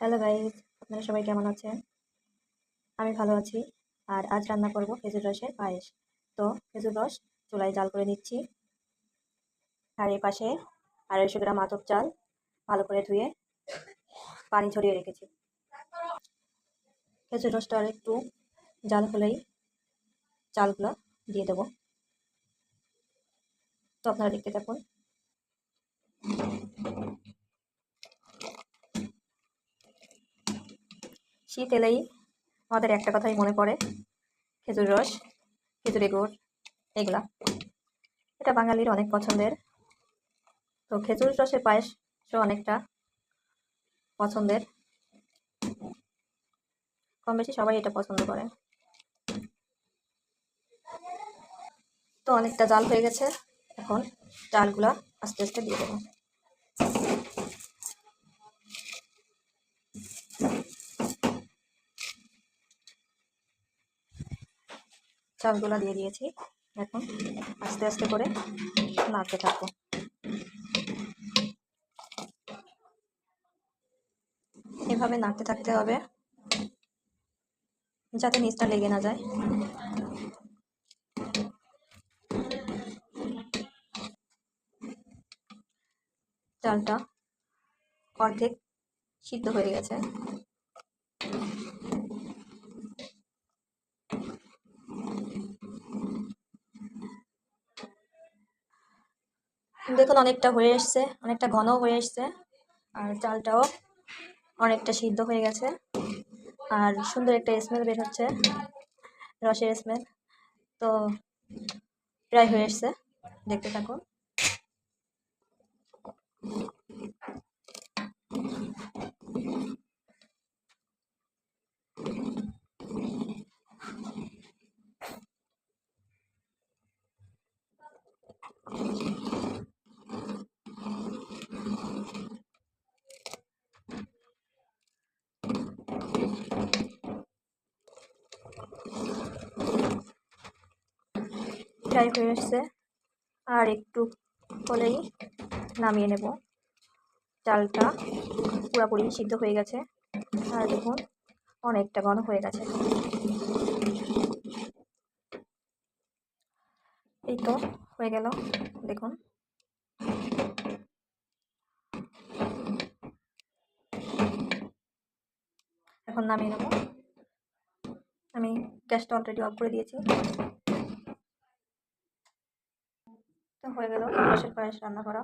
Hello guys আপনারা সবাই কেমন আছেন? আমি ভালো আছি। আর আজ রান্না করব খেজুর রসের পায়েস। তো খেজুর রস চুলায় জাল করে নিচ্ছি। আর এই পাশে আড়াইশো গ্রাম আতপ চাল ভালো করে ধুয়ে পানি ঝরিয়ে রেখেছি। খেজুর রসটা আর একটু জাল হলেই চালগুলো দিয়ে দেবো। তো আপনারা দেখতে থাকুন। শীত এলেই আমাদের একটা কথাই মনে পড়ে, খেজুর রস, খেজুরি গুড়, এগুলা। এটা বাঙালির অনেক পছন্দের। তো খেজুর রসের পায়েসও অনেকটা পছন্দের। কম বেশি সবাই এটা পছন্দ করে। তো অনেকটা জাল হয়ে গেছে। এখন চালগুলা আস্তে আস্তে দিয়ে দেবো। চালগুলো দিয়ে দিয়েছি। এখন আস্তে আস্তে করে নাড়তে থাকব। এভাবে নাড়তে থাকতে হবে যাতে নিচটা লেগে না যায়। চালটা অর্ধেক সিদ্ধ হয়ে গেছে। দেখুন অনেকটা হয়ে এসছে, অনেকটা ঘন হয়ে এসছে। আর চালটাও অনেকটা সিদ্ধ হয়ে গেছে। আর সুন্দর একটা স্মেল বের হচ্ছে, রসের স্মেল তো প্রায় হয়ে এসছে, দেখতে থাকুন। প্রায় হয়ে এসছে আর একটু হলেই নামিয়ে নেব। চালটা পুরোপুরি সিদ্ধ হয়ে গেছে। আর দেখুন, অনেকটা ঘন হয়ে গেছে। এই তো হয়ে গেল, দেখুন। এখন নামিয়ে নেব। আমি গ্যাসটা অলরেডি অফ করে দিয়েছি। হয়ে গেল রসের পায়েস রান্না করা।